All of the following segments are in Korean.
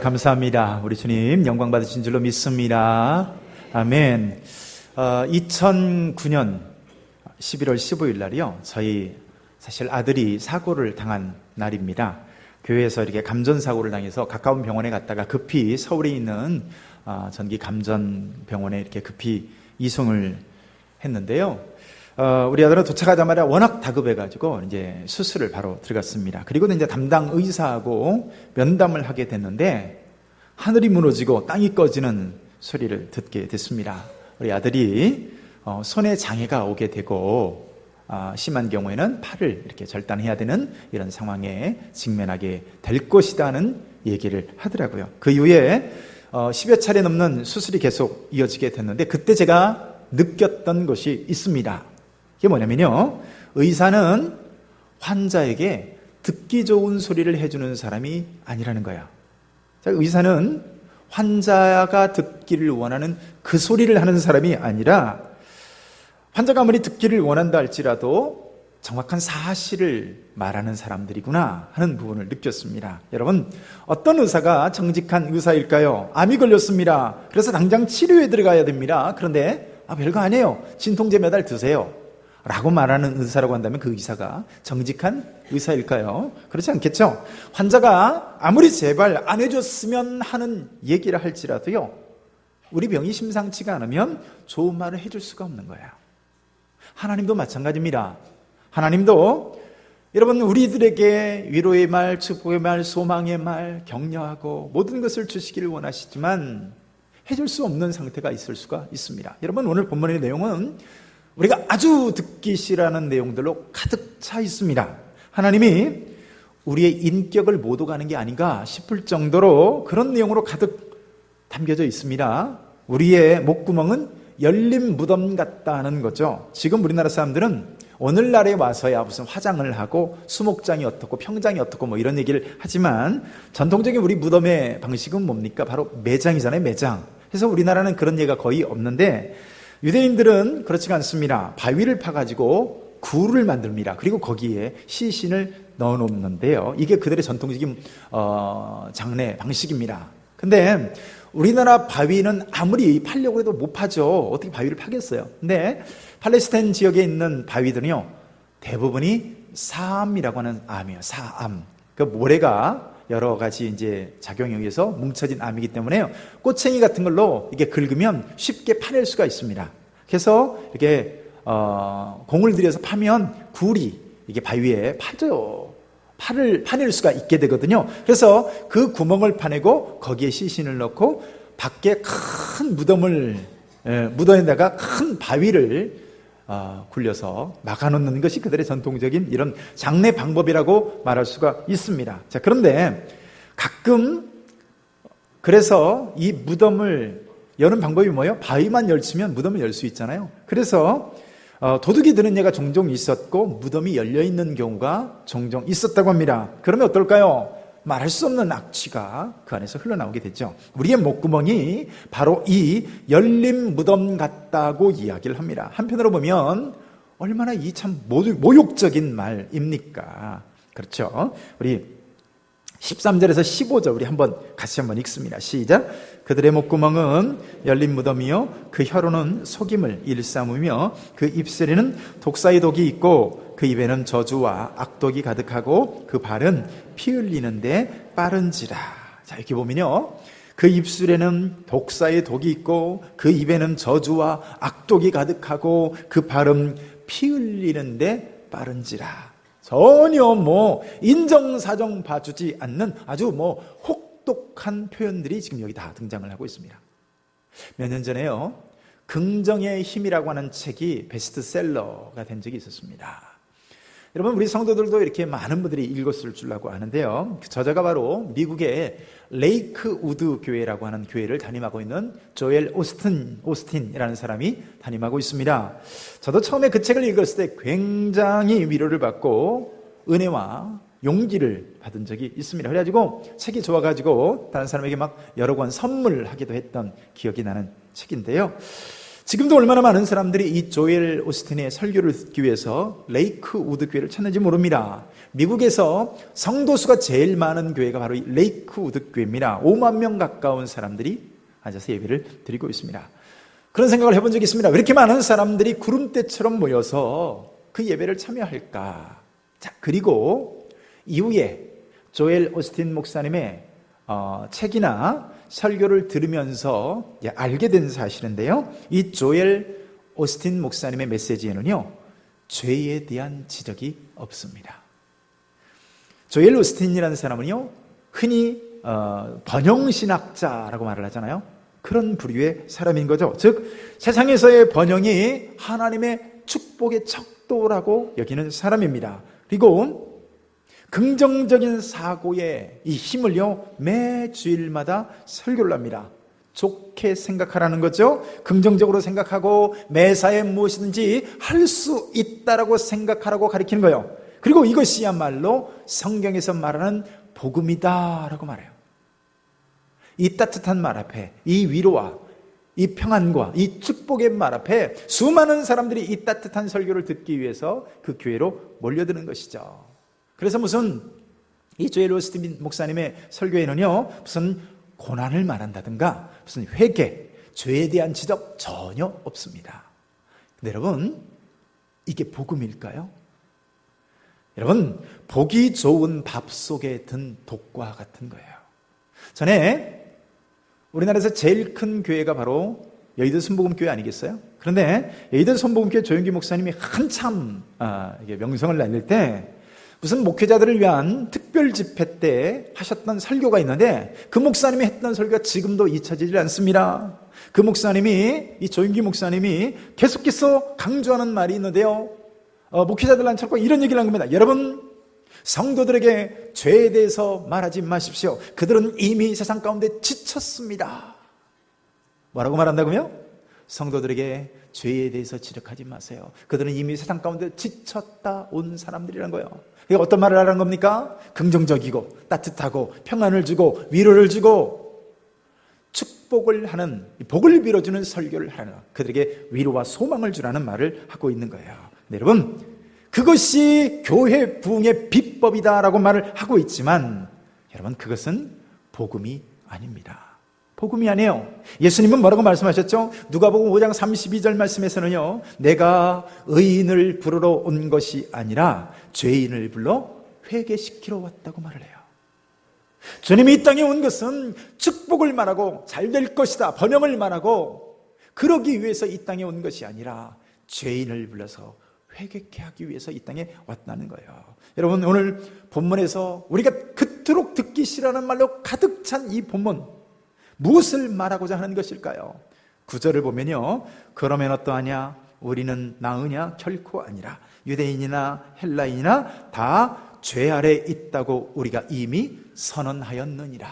감사합니다. 우리 주님 영광 받으신 줄로 믿습니다. 아멘. 어, 2009년 11월 15일 날이요. 저희 사실 아들이 사고를 당한 날입니다. 교회에서 이렇게 감전 사고를 당해서 가까운 병원에 갔다가 급히 서울에 있는 어, 전기 감전 병원에 이렇게 급히 이송을 했는데요. 어, 우리 아들은 도착하자마자 워낙 다급해가지고 이제 수술을 바로 들어갔습니다. 그리고 이제 담당 의사하고 면담을 하게 됐는데 하늘이 무너지고 땅이 꺼지는 소리를 듣게 됐습니다. 우리 아들이 어, 손에 장애가 오게 되고 아, 심한 경우에는 팔을 이렇게 절단해야 되는 이런 상황에 직면하게 될 것이다는 얘기를 하더라고요. 그 이후에 어, 10여 차례 넘는 수술이 계속 이어지게 됐는데 그때 제가 느꼈던 것이 있습니다. 이게 뭐냐면요. 의사는 환자에게 듣기 좋은 소리를 해주는 사람이 아니라는 거야. 자, 의사는 환자가 듣기를 원하는 그 소리를 하는 사람이 아니라 환자가 아무리 듣기를 원한다 할지라도 정확한 사실을 말하는 사람들이구나 하는 부분을 느꼈습니다. 여러분, 어떤 의사가 정직한 의사일까요? 암이 걸렸습니다. 그래서 당장 치료에 들어가야 됩니다. 그런데, 아, 별거 아니에요. 진통제 매달 드세요. 라고 말하는 의사라고 한다면 그 의사가 정직한 의사일까요? 그렇지 않겠죠? 환자가 아무리 제발 안 해줬으면 하는 얘기를 할지라도요, 우리 병이 심상치가 않으면 좋은 말을 해줄 수가 없는 거예요. 하나님도 마찬가지입니다. 하나님도 여러분 우리들에게 위로의 말, 축복의 말, 소망의 말, 격려하고 모든 것을 주시기를 원하시지만 해줄 수 없는 상태가 있을 수가 있습니다. 여러분 오늘 본문의 내용은 우리가 아주 듣기 싫어하는 내용들로 가득 차 있습니다. 하나님이 우리의 인격을 못 오가는 게 아닌가 싶을 정도로 그런 내용으로 가득 담겨져 있습니다. 우리의 목구멍은 열린 무덤 같다는 거죠. 지금 우리나라 사람들은 오늘날에 와서야 무슨 화장을 하고 수목장이 어떻고 평장이 어떻고 뭐 이런 얘기를 하지만 전통적인 우리 무덤의 방식은 뭡니까? 바로 매장이잖아요, 매장. 그래서 우리나라는 그런 예가 거의 없는데 유대인들은 그렇지가 않습니다. 바위를 파가지고 굴을 만듭니다. 그리고 거기에 시신을 넣어 놓는데요. 이게 그들의 전통적인 어, 장례 방식입니다. 근데 우리나라 바위는 아무리 팔려고 해도 못 파죠. 어떻게 바위를 파겠어요? 근데 팔레스타인 지역에 있는 바위들은요, 대부분이 사암이라고 하는 암이에요. 사암. 그 모래가 여러 가지 이제 작용에 의해서 뭉쳐진 암이기 때문에요. 꼬챙이 같은 걸로 이게 긁으면 쉽게 파낼 수가 있습니다. 그래서 이렇게 어, 공을 들여서 파면 굴이 이게 바위에 파져요. 팔을 파낼 수가 있게 되거든요. 그래서 그 구멍을 파내고 거기에 시신을 넣고 밖에 큰 무덤을 예, 무덤에다가 큰 바위를 어, 굴려서 막아놓는 것이 그들의 전통적인 이런 장례 방법이라고 말할 수가 있습니다. 자, 그런데 가끔 그래서 이 무덤을 여는 방법이 뭐예요? 바위만 열치면 무덤을 열 수 있잖아요. 그래서 어, 도둑이 드는 예가 종종 있었고 무덤이 열려 있는 경우가 종종 있었다고 합니다. 그러면 어떨까요? 말할 수 없는 악취가 그 안에서 흘러나오게 되죠. 우리의 목구멍이 바로 이 열린 무덤 같다고 이야기를 합니다. 한편으로 보면 얼마나 이 참 모욕적인 말입니까? 그렇죠. 우리 13절에서 15절 우리 한번 같이 한번 읽습니다. 시작. 그들의 목구멍은 열린 무덤이요 그 혀로는 속임을 일삼으며 그 입술에는 독사의 독이 있고 그 입에는 저주와 악독이 가득하고 그 발은 피 흘리는데 빠른지라. 자 이렇게 보면요. 그 입술에는 독사의 독이 있고 그 입에는 저주와 악독이 가득하고 그 발은 피 흘리는데 빠른지라. 전혀 뭐 인정사정 봐주지 않는 아주 뭐 혹독한 표현들이 지금 여기 다 등장을 하고 있습니다. 몇 년 전에요. 긍정의 힘이라고 하는 책이 베스트셀러가 된 적이 있었습니다. 여러분 우리 성도들도 이렇게 많은 분들이 읽었을 줄라고 아는데요. 그 저자가 바로 미국의 레이크 우드 교회라고 하는 교회를 담임하고 있는 조엘 오스틴 오스틴이라는 사람이 담임하고 있습니다. 저도 처음에 그 책을 읽었을 때 굉장히 위로를 받고 은혜와 용기를 받은 적이 있습니다. 그래가지고 책이 좋아가지고 다른 사람에게 막 여러 권 선물하기도 했던 기억이 나는 책인데요. 지금도 얼마나 많은 사람들이 이 조엘 오스틴의 설교를 듣기 위해서 레이크 우드 교회를 찾는지 모릅니다. 미국에서 성도수가 제일 많은 교회가 바로 이 레이크 우드 교회입니다. 5만 명 가까운 사람들이 앉아서 예배를 드리고 있습니다. 그런 생각을 해본 적이 있습니다. 왜 이렇게 많은 사람들이 구름대처럼 모여서 그 예배를 참여할까? 자, 그리고 이후에 조엘 오스틴 목사님의 어, 책이나 설교를 들으면서 예, 알게 된 사실인데요. 이 조엘 오스틴 목사님의 메시지에는요, 죄에 대한 지적이 없습니다. 조엘 오스틴이라는 사람은요, 흔히 어, 번영신학자라고 말을 하잖아요. 그런 부류의 사람인 거죠. 즉, 세상에서의 번영이 하나님의 축복의 척도라고 여기는 사람입니다. 그리고 긍정적인 사고에 이 힘을요, 매 주일마다 설교를 합니다. 좋게 생각하라는 거죠. 긍정적으로 생각하고 매사에 무엇이든지 할 수 있다라고 생각하라고 가리키는 거예요. 그리고 이것이야말로 성경에서 말하는 복음이다라고 말해요. 이 따뜻한 말 앞에 이 위로와 이 평안과 이 축복의 말 앞에 수많은 사람들이 이 따뜻한 설교를 듣기 위해서 그 교회로 몰려드는 것이죠. 그래서 무슨 이 조엘 로스틴 목사님의 설교에는요, 무슨 고난을 말한다든가, 무슨 회개, 죄에 대한 지적 전혀 없습니다. 근데 여러분, 이게 복음일까요? 여러분, 보기 좋은 밥 속에 든 독과 같은 거예요. 전에 우리나라에서 제일 큰 교회가 바로 여의도 순복음교회 아니겠어요? 그런데 여의도 순복음교회 조영기 목사님이 한참 아, 명성을 날릴 때 무슨 목회자들을 위한 특별 집회 때 하셨던 설교가 있는데 그 목사님이 했던 설교가 지금도 잊혀지지 않습니다. 그 목사님이 이 조영기 목사님이 계속해서 강조하는 말이 있는데요. 어, 목회자들 한차고 이런 얘기를 한 겁니다. 여러분 성도들에게 죄에 대해서 말하지 마십시오. 그들은 이미 세상 가운데 지쳤습니다. 뭐라고 말한다고요? 성도들에게 죄에 대해서 지적하지 마세요. 그들은 이미 세상 가운데 지쳤다 온 사람들이란 거예요. 이게 어떤 말을 하라는 겁니까? 긍정적이고 따뜻하고 평안을 주고 위로를 주고 축복을 하는 복을 빌어주는 설교를 하는 그들에게 위로와 소망을 주라는 말을 하고 있는 거예요. 네, 여러분 그것이 교회 부흥의 비법이다라고 말을 하고 있지만 여러분 그것은 복음이 아닙니다. 복음이 아니에요. 예수님은 뭐라고 말씀하셨죠? 누가복음 5장 32절 말씀에서는요. 내가 의인을 부르러 온 것이 아니라 죄인을 불러 회개시키러 왔다고 말을 해요. 주님이 이 땅에 온 것은 축복을 말하고 잘 될 것이다. 번영을 말하고 그러기 위해서 이 땅에 온 것이 아니라 죄인을 불러서 회개케 하기 위해서 이 땅에 왔다는 거예요. 여러분 오늘 본문에서 우리가 그토록 듣기 싫어하는 말로 가득 찬 이 본문 무엇을 말하고자 하는 것일까요? 구절을 보면요. 그러면 어떠하냐? 우리는 나으냐? 결코 아니라 유대인이나 헬라인이나 다 죄 아래 있다고 우리가 이미 선언하였느니라.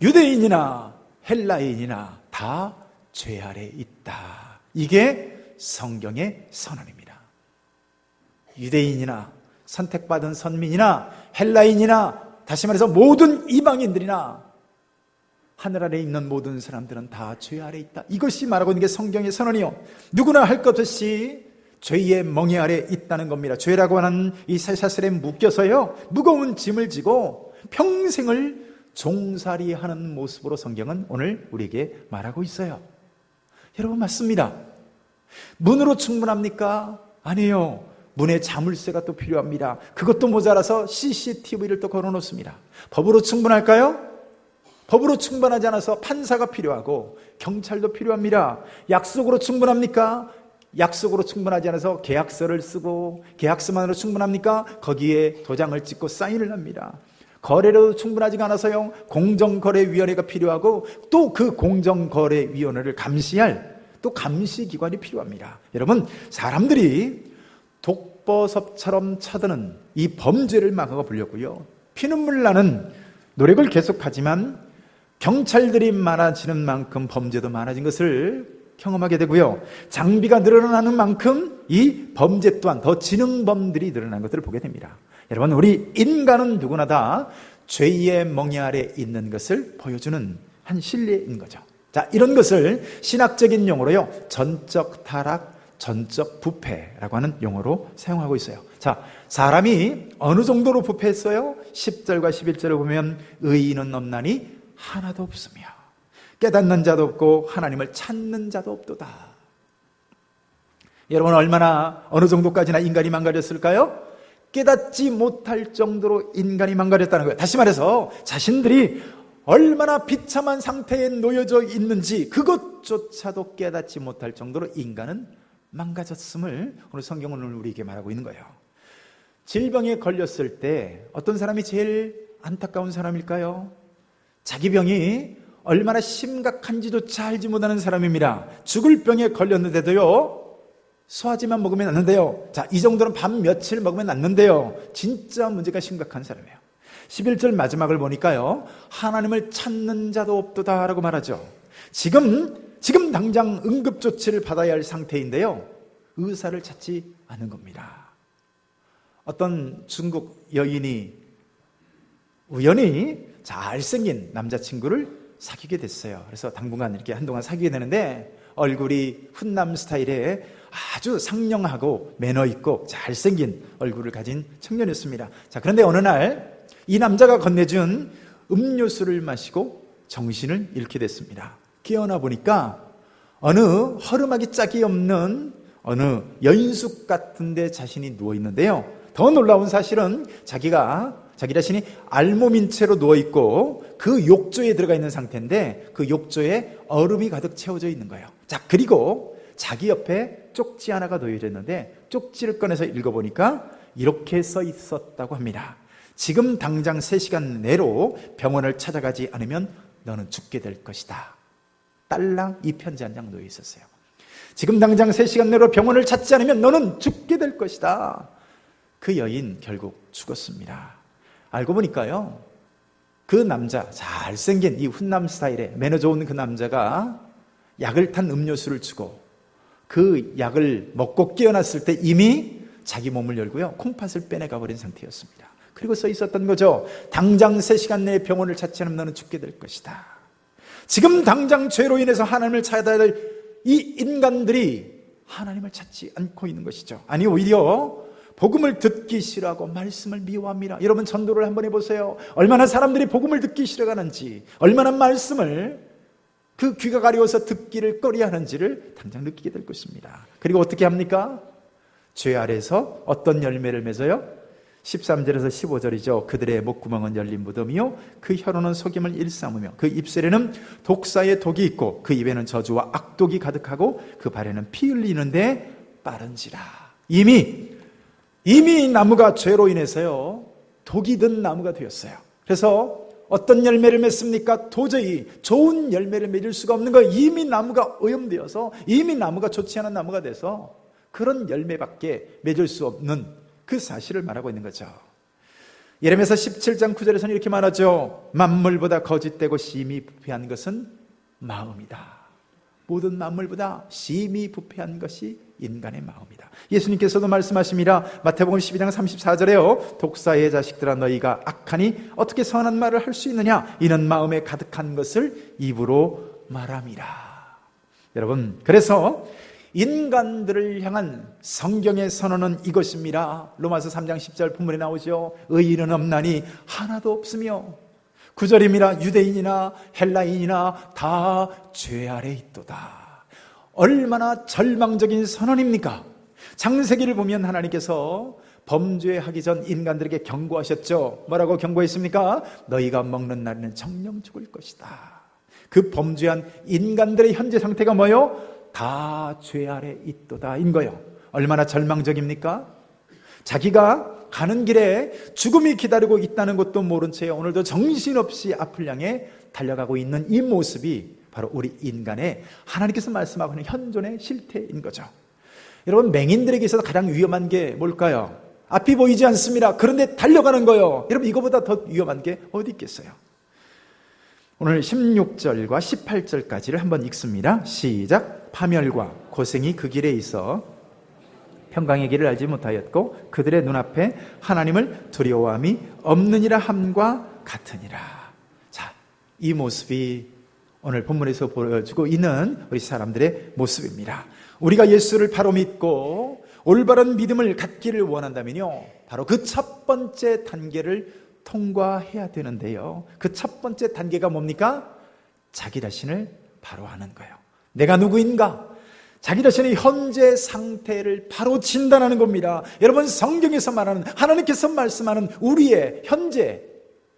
유대인이나 헬라인이나 다 죄 아래 있다. 이게 성경의 선언입니다. 유대인이나 선택받은 선민이나 헬라인이나 다시 말해서 모든 이방인들이나 하늘 아래 있는 모든 사람들은 다 죄 아래 있다. 이것이 말하고 있는 게 성경의 선언이요. 누구나 할 것 없이 죄의 멍에 아래 있다는 겁니다. 죄라고 하는 이 쇠사슬에 묶여서요. 무거운 짐을 지고 평생을 종살이 하는 모습으로 성경은 오늘 우리에게 말하고 있어요. 여러분 맞습니다. 문으로 충분합니까? 아니에요. 문에 자물쇠가 또 필요합니다. 그것도 모자라서 CCTV를 또 걸어 놓습니다. 법으로 충분할까요? 법으로 충분하지 않아서 판사가 필요하고 경찰도 필요합니다. 약속으로 충분합니까? 약속으로 충분하지 않아서 계약서를 쓰고 계약서만으로 충분합니까? 거기에 도장을 찍고 사인을 합니다. 거래로 충분하지가 않아서요. 공정거래위원회가 필요하고 또 그 공정거래위원회를 감시할 또 감시기관이 필요합니다. 여러분, 사람들이 독버섯처럼 쳐드는 이 범죄를 막아가 보려고요. 피눈물 나는 노력을 계속하지만 경찰들이 많아지는 만큼 범죄도 많아진 것을 경험하게 되고요. 장비가 늘어나는 만큼 이 범죄 또한 더 지능범들이 늘어난 것들을 보게 됩니다. 여러분, 우리 인간은 누구나 다 죄의 멍에 아래 있는 것을 보여주는 한 실례인 거죠. 자, 이런 것을 신학적인 용어로요, 전적 타락, 전적 부패라고 하는 용어로 사용하고 있어요. 자, 사람이 어느 정도로 부패했어요? 10절과 11절을 보면 의인은 없나니 하나도 없으며 깨닫는 자도 없고 하나님을 찾는 자도 없도다. 여러분 얼마나 어느 정도까지나 인간이 망가졌을까요? 깨닫지 못할 정도로 인간이 망가졌다는 거예요. 다시 말해서 자신들이 얼마나 비참한 상태에 놓여져 있는지 그것조차도 깨닫지 못할 정도로 인간은 망가졌음을 오늘 성경은 우리에게 말하고 있는 거예요. 질병에 걸렸을 때 어떤 사람이 제일 안타까운 사람일까요? 자기 병이 얼마나 심각한지조차 알지 못하는 사람입니다. 죽을 병에 걸렸는데도요, 소화제만 먹으면 낫는데요. 자, 이 정도는 밤 며칠 먹으면 낫는데요. 진짜 문제가 심각한 사람이에요. 11절 마지막을 보니까요, 하나님을 찾는 자도 없도다라고 말하죠. 지금, 지금 당장 응급조치를 받아야 할 상태인데요, 의사를 찾지 않은 겁니다. 어떤 중국 여인이 우연히 잘생긴 남자친구를 사귀게 됐어요. 그래서 당분간 이렇게 한동안 사귀게 되는데 얼굴이 훈남 스타일의 아주 상냥하고 매너 있고 잘생긴 얼굴을 가진 청년이었습니다. 자, 그런데 어느 날 이 남자가 건네준 음료수를 마시고 정신을 잃게 됐습니다. 깨어나 보니까 어느 허름하기 짝이 없는 어느 연숙 같은데 자신이 누워 있는데요. 더 놀라운 사실은 자기가 자기 자신이 알몸인 채로 누워 있고 그 욕조에 들어가 있는 상태인데 그 욕조에 얼음이 가득 채워져 있는 거예요. 자, 그리고 자기 옆에 쪽지 하나가 놓여져 있는데 쪽지를 꺼내서 읽어보니까 이렇게 써 있었다고 합니다. 지금 당장 3시간 내로 병원을 찾아가지 않으면 너는 죽게 될 것이다. 딸랑 이 편지 한 장 놓여 있었어요. 지금 당장 3시간 내로 병원을 찾지 않으면 너는 죽게 될 것이다. 그 여인 결국 죽었습니다. 알고 보니까요. 그 남자, 잘생긴 이 훈남 스타일의 매너 좋은 그 남자가 약을 탄 음료수를 주고 그 약을 먹고 깨어났을 때 이미 자기 몸을 열고요. 콩팥을 빼내가 버린 상태였습니다. 그리고 써 있었던 거죠. 당장 3시간 내에 병원을 찾지 않으면 너는 죽게 될 것이다. 지금 당장 죄로 인해서 하나님을 찾아야 될 이 인간들이 하나님을 찾지 않고 있는 것이죠. 아니, 오히려 복음을 듣기 싫어하고 말씀을 미워합니다. 여러분 전도를 한번 해보세요. 얼마나 사람들이 복음을 듣기 싫어하는지, 얼마나 말씀을 그 귀가 가려워서 듣기를 꺼리하는지를 당장 느끼게 될 것입니다. 그리고 어떻게 합니까? 죄 아래서 어떤 열매를 맺어요? 13절에서 15절이죠. 그들의 목구멍은 열린 무덤이요. 그 혀로는 속임을 일삼으며 그 입술에는 독사의 독이 있고 그 입에는 저주와 악독이 가득하고 그 발에는 피 흘리는데 빠른지라. 이미 이미 나무가 죄로 인해서요, 독이 든 나무가 되었어요. 그래서 어떤 열매를 맺습니까? 도저히 좋은 열매를 맺을 수가 없는 거예요. 이미 나무가 오염되어서, 이미 나무가 좋지 않은 나무가 돼서 그런 열매밖에 맺을 수 없는 그 사실을 말하고 있는 거죠. 예레미야서 17장 9절에서는 이렇게 말하죠. 만물보다 거짓되고 심히 부패한 것은 마음이다. 모든 만물보다 심히 부패한 것이 인간의 마음이다. 예수님께서도 말씀하십니다. 마태복음 12장 34절에요. 독사의 자식들아 너희가 악하니 어떻게 선한 말을 할 수 있느냐? 이는 마음에 가득한 것을 입으로 말함이라. 여러분, 그래서 인간들을 향한 성경의 선언은 이것입니다. 로마서 3장 10절 본문에 나오죠. 의인은 없나니 하나도 없으며 구절입니다. 유대인이나 헬라인이나 다 죄 아래 있도다. 얼마나 절망적인 선언입니까? 창세기를 보면 하나님께서 범죄하기 전 인간들에게 경고하셨죠. 뭐라고 경고했습니까? 너희가 먹는 날에는 정령 죽을 것이다. 그 범죄한 인간들의 현재 상태가 뭐요? 다 죄 아래 있도다. 인 거요. 얼마나 절망적입니까? 자기가 가는 길에 죽음이 기다리고 있다는 것도 모른 채 오늘도 정신없이 앞을 향해 달려가고 있는 이 모습이 바로 우리 인간의 하나님께서 말씀하고 있는 현존의 실태인 거죠. 여러분, 맹인들에게 있어서 가장 위험한 게 뭘까요? 앞이 보이지 않습니다. 그런데 달려가는 거요. 여러분, 이거보다 더 위험한 게 어디 있겠어요? 오늘 16절과 18절까지를 한번 읽습니다. 시작. 파멸과 고생이 그 길에 있어 평강의 길을 알지 못하였고 그들의 눈앞에 하나님을 두려워함이 없느니라 함과 같으니라. 자, 이 모습이 오늘 본문에서 보여주고 있는 우리 사람들의 모습입니다. 우리가 예수를 바로 믿고 올바른 믿음을 갖기를 원한다면요. 바로 그 첫 번째 단계를 통과해야 되는데요. 그 첫 번째 단계가 뭡니까? 자기 자신을 바로 하는 거예요. 내가 누구인가? 자기 자신의 현재 상태를 바로 진단하는 겁니다. 여러분, 성경에서 말하는, 하나님께서 말씀하는 우리의 현재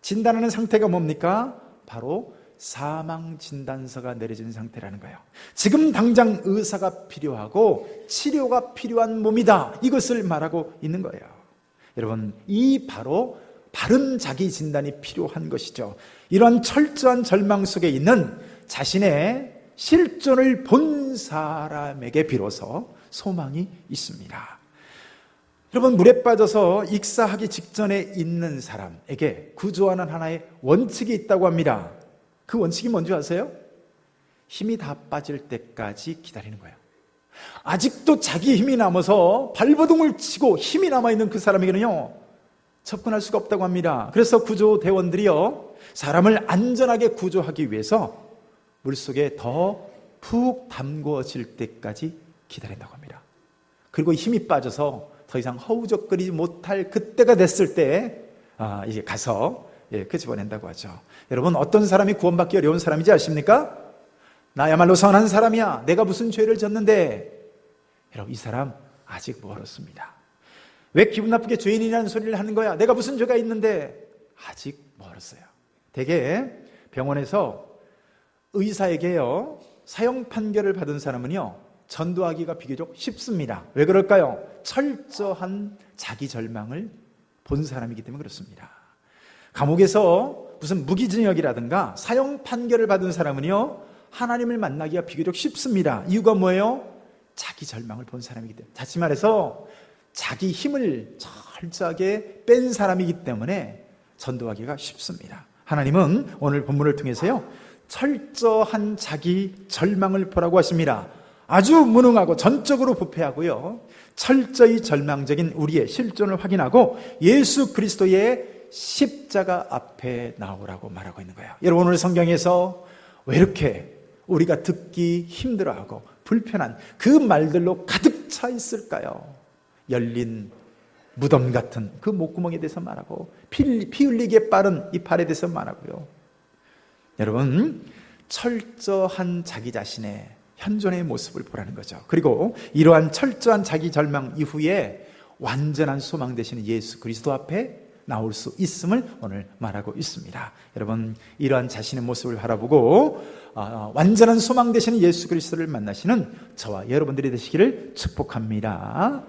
진단하는 상태가 뭡니까? 바로 사망 진단서가 내려진 상태라는 거예요. 지금 당장 의사가 필요하고 치료가 필요한 몸이다. 이것을 말하고 있는 거예요. 여러분, 이 바로 바른 자기 진단이 필요한 것이죠. 이러한 철저한 절망 속에 있는 자신의 실존을 본 사람에게 비로소 소망이 있습니다. 여러분, 물에 빠져서 익사하기 직전에 있는 사람에게 구조하는 하나의 원칙이 있다고 합니다. 그 원칙이 뭔지 아세요? 힘이 다 빠질 때까지 기다리는 거예요. 아직도 자기 힘이 남아서 발버둥을 치고 힘이 남아있는 그 사람에게는요, 접근할 수가 없다고 합니다. 그래서 구조대원들이요, 사람을 안전하게 구조하기 위해서 물 속에 더 푹 담궈질 때까지 기다린다고 합니다. 그리고 힘이 빠져서 더 이상 허우적거리지 못할 그때가 됐을 때, 아, 이제 가서, 예, 끄집어낸다고 하죠. 여러분, 어떤 사람이 구원받기 어려운 사람인지 아십니까? 나야말로 선한 사람이야. 내가 무슨 죄를 졌는데. 여러분, 이 사람 아직 멀었습니다. 왜 기분 나쁘게 죄인이라는 소리를 하는 거야? 내가 무슨 죄가 있는데? 아직 멀었어요. 대개 병원에서 의사에게요, 사형 판결을 받은 사람은요, 전도하기가 비교적 쉽습니다. 왜 그럴까요? 철저한 자기 절망을 본 사람이기 때문에 그렇습니다. 감옥에서 무슨 무기징역이라든가 사형 판결을 받은 사람은요, 하나님을 만나기가 비교적 쉽습니다. 이유가 뭐예요? 자기 절망을 본 사람이기 때문에. 다시 말해서 자기 힘을 철저하게 뺀 사람이기 때문에 전도하기가 쉽습니다. 하나님은 오늘 본문을 통해서요, 철저한 자기 절망을 보라고 하십니다. 아주 무능하고 전적으로 부패하고요. 철저히 절망적인 우리의 실존을 확인하고 예수 그리스도의 십자가 앞에 나오라고 말하고 있는 거예요. 여러분 오늘 성경에서 왜 이렇게 우리가 듣기 힘들어하고 불편한 그 말들로 가득 차 있을까요? 열린 무덤 같은 그 목구멍에 대해서 말하고 피, 피 흘리기에 빠른 이 팔에 대해서 말하고요. 여러분 철저한 자기 자신의 현존의 모습을 보라는 거죠. 그리고 이러한 철저한 자기 절망 이후에 완전한 소망 되시는 예수 그리스도 앞에 나올 수 있음을 오늘 말하고 있습니다. 여러분 이러한 자신의 모습을 바라보고 어, 완전한 소망 되시는 예수 그리스도를 만나시는 저와 여러분들이 되시기를 축복합니다.